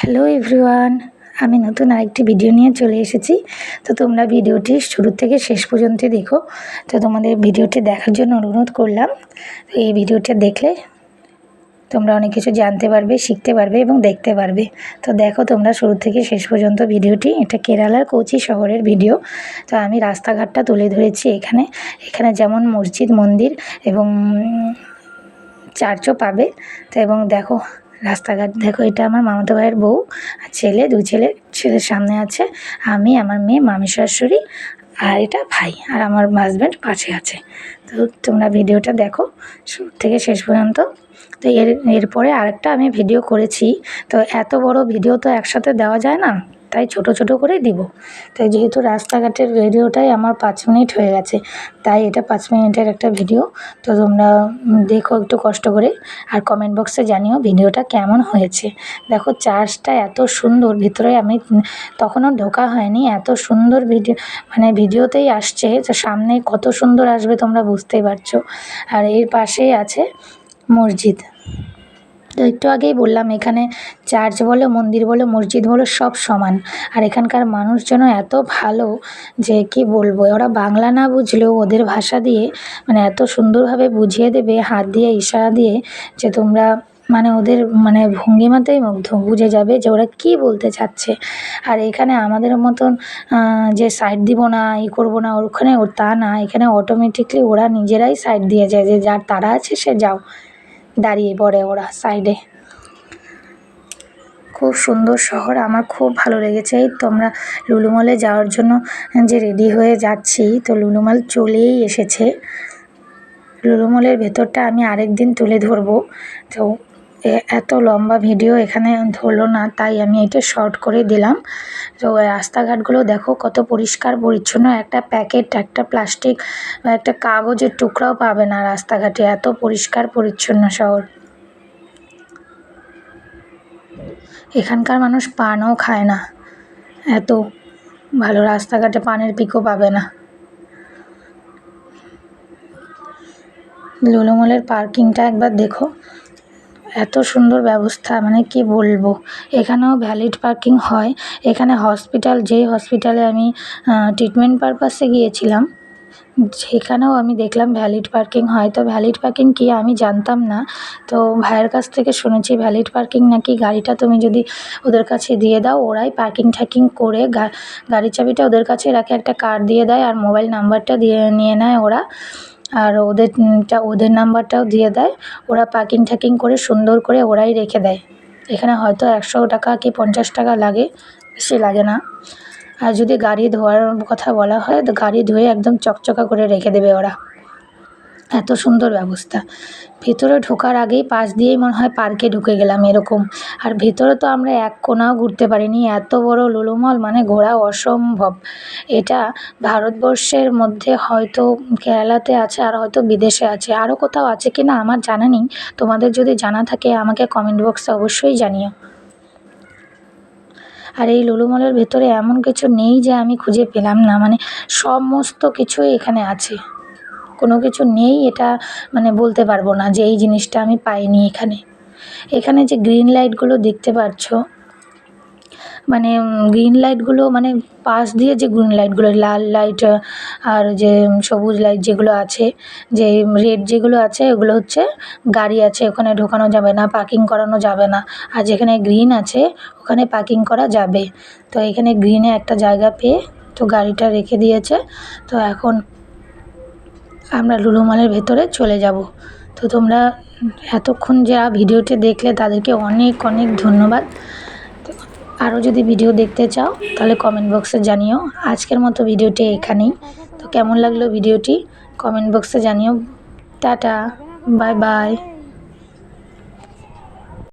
Hello everyone আমি নতুন আরেকটি ভিডিও নিয়ে চলে এসেছি। তো তোমরা ভিডিওটি শুরু থেকে শেষ পর্যন্ত দেখো। তো তোমাদের ভিডিওটি দেখার জন্য অনুরোধ করলাম। তো এই ভিডিওটা দেখলে তোমরা অনেক কিছু জানতে পারবে, শিখতে পারবে এবং দেখতে পারবে। তো দেখো তোমরা শুরু থেকে শেষ পর্যন্ত ভিডিওটি এটা কেরালার কোচি শহরের ভিডিও তো আমি রাস্তাঘাটটা তুলে ধরেছি এখানে। এখানে যেমন মসজিদ, মন্দির এবং চার্চও পাবে। তো এবং দেখো রাস্তাঘাট। দেখো, এটা আমার মামাতো ভাইয়ের বউ আর ছেলে দু ছেলে, ছেলের সামনে আছে। আমি, আমার মেয়ে, মামি শাশুড়ি আর এটা ভাই আর আমার হাজব্যান্ড পাশে আছে। তো তোমরা ভিডিওটা দেখো, শুরু থেকে শেষ পর্যন্ত। তো এর, এরপরে আরেকটা আমি ভিডিও করেছি। তো এত বড় ভিডিও তো একসাথে দেওয়া যায় না? তাই ছোট ছোট করেই দিব। তাই যেহেতু রাস্তাঘাটের ভিডিওটাই আমার পাঁচ মিনিট হয়ে গেছে, তাই এটা পাঁচ মিনিটের একটা ভিডিও। তো তোমরা দেখো একটু কষ্ট করে আর কমেন্ট বক্সে জানিও ভিডিওটা কেমন হয়েছে। দেখো চার্জটা এত সুন্দর, ভিতরে আমি তখনও ঢোকা হয়নি, এত সুন্দর ভিডিও মানে ভিডিওতেই আসছে যে সামনে কত সুন্দর আসবে তোমরা বুঝতেই পারছ। আর এর পাশেই আছে মসজিদ। তো একটু আগেই বললাম, এখানে চার্চ বলো, মন্দির বলো, মসজিদ বলো, সব সমান। আর এখানকার মানুষজনও এত ভালো যে কি বলব, ওরা বাংলা না বুঝলেও ওদের ভাষা দিয়ে মানে এত সুন্দরভাবে বুঝিয়ে দেবে, হাত দিয়ে, ইশারা দিয়ে, যে তোমরা মানে ওদের মানে ভঙ্গিমাতেই মুগ্ধ। বুঝে যাবে যে ওরা কী বলতে চাচ্ছে। আর এখানে আমাদের মতন যে সাইড দিব না, ই করব না, ওখানে তা না, এখানে অটোমেটিকলি ওরা নিজেরাই সাইড দিয়ে যায় যে যার, তারা আছে সে যাও। দাঁড়িয়ে পড়ে ওরা সাইডে খুব সুন্দর শহর, আমার খুব ভালো লেগেছে। এই তো আমরা লুলুমলে যাওয়ার জন্য যে রেডি হয়ে যাচ্ছি, তো লুলুমল চলেই এসেছে। লুলুমলের ভেতরটা আমি আরেক দিন তুলে ধরবো। তো এত লম্বা ভিডিও এখানে ধরলো না, তাই আমি এটা শর্ট করে দিলাম। তো রাস্তাঘাটগুলো দেখো কত পরিষ্কার পরিচ্ছন্ন, একটা প্যাকেট একটা প্লাস্টিক বা একটা কাগজের টুকরাও পাবে না রাস্তাঘাটে, এত পরিষ্কার পরিচ্ছন্ন শহর। এখানকার মানুষ পানও খায় না, এত ভালো রাস্তাঘাটে পানের পিকও পাবে না। লুলুমলের পার্কিংটা একবার দেখো। এত সুন্দর ব্যবস্থা মানে কি বলব? এখানেও ভ্যালিড পার্কিং হয়। এখানে হসপিটাল যেই হসপিটালে আমি ট্রিটমেন্ট পারপাসে গিয়েছিলাম, সেখানেও আমি দেখলাম ভ্যালিড পার্কিং হয়। তো ভ্যালিড পার্কিং কি আমি জানতাম না। তো ভাইয়ের কাছ থেকে শুনেছি ভ্যালিড পার্কিং নাকি গাড়িটা তুমি যদি ওদের কাছে দিয়ে দাও, ওরাই পার্কিং ঠার্কিং করে গাড়ির চাবিটা ওদের কাছে রাখে, একটা কার্ড দিয়ে দেয় আর মোবাইল নাম্বারটা দিয়ে, নিয়ে নেয় ওরা। আর ওদেরটা ওদের নাম্বারটাও দিয়ে দেয়। ওরা প্যাকিং ঠ্যাকিং করে সুন্দর করে ওরাই রেখে দেয়। এখানে হয়তো একশো টাকা কি পঞ্চাশ টাকা লাগে, বেশি লাগে না। আর যদি গাড়ি ধোয়ার কথা বলা হয়, তো গাড়ি ধুয়ে একদম চকচকা করে রেখে দেবে ওরা। এত সুন্দর ব্যবস্থা। ভেতরে ঢোকার আগেই পাশ দিয়েই মনে হয় পার্কে ঢুকে গেলাম এরকম। আর ভেতরে তো আমরা এক কোনাও ঘুরতে পারিনি। এত বড় লুলুমল মানে ঘোরা অসম্ভব। এটা ভারতবর্ষের মধ্যে হয়তো কেরালাতে আছে আর হয়তো বিদেশে আছে। আরও কোথাও আছে কি না আমার জানা নেই। তোমাদের যদি জানা থাকে আমাকে কমেন্ট বক্সে অবশ্যই জানিও। আর এই লুলুমলের ভেতরে এমন কিছু নেই যে আমি খুঁজে পেলাম না। মানে সমস্ত কিছুই এখানে আছে। কোনো কিছু নেই, এটা মানে বলতে পারব না যে এই জিনিসটা আমি পাইনি এখানে। এখানে যে গ্রিন লাইটগুলো দেখতে পাচ্ছ মানে গ্রিন লাইটগুলো মানে পাশ দিয়ে যে গ্রিন লাইটগুলো লাল লাইট আর যে সবুজ লাইট যেগুলো আছে, যে রেড যেগুলো আছে, ওগুলো হচ্ছে গাড়ি আছে, ওখানে ঢোকানো যাবে না পার্কিং করানো যাবে না। আর যেখানে গ্রিন আছে, ওখানে পার্কিং করা যাবে। তো এখানে গ্রিনে একটা জায়গা পেয়ে তো গাড়িটা রেখে দিয়েছে। তো এখন আমরা লুলু মলের ভেতরে চলে যাব। তো তোমরা এতক্ষণ যা ভিডিওটি দেখলে তাদেরকে অনেক অনেক ধন্যবাদ। আরও যদি ভিডিও দেখতে চাও, তাহলে কমেন্ট বক্সে জানিও। আজকের মতো ভিডিওটি এখানেই। তো কেমন লাগল ভিডিওটি? কমেন্ট বক্সে জানিও। Tata, bye bye.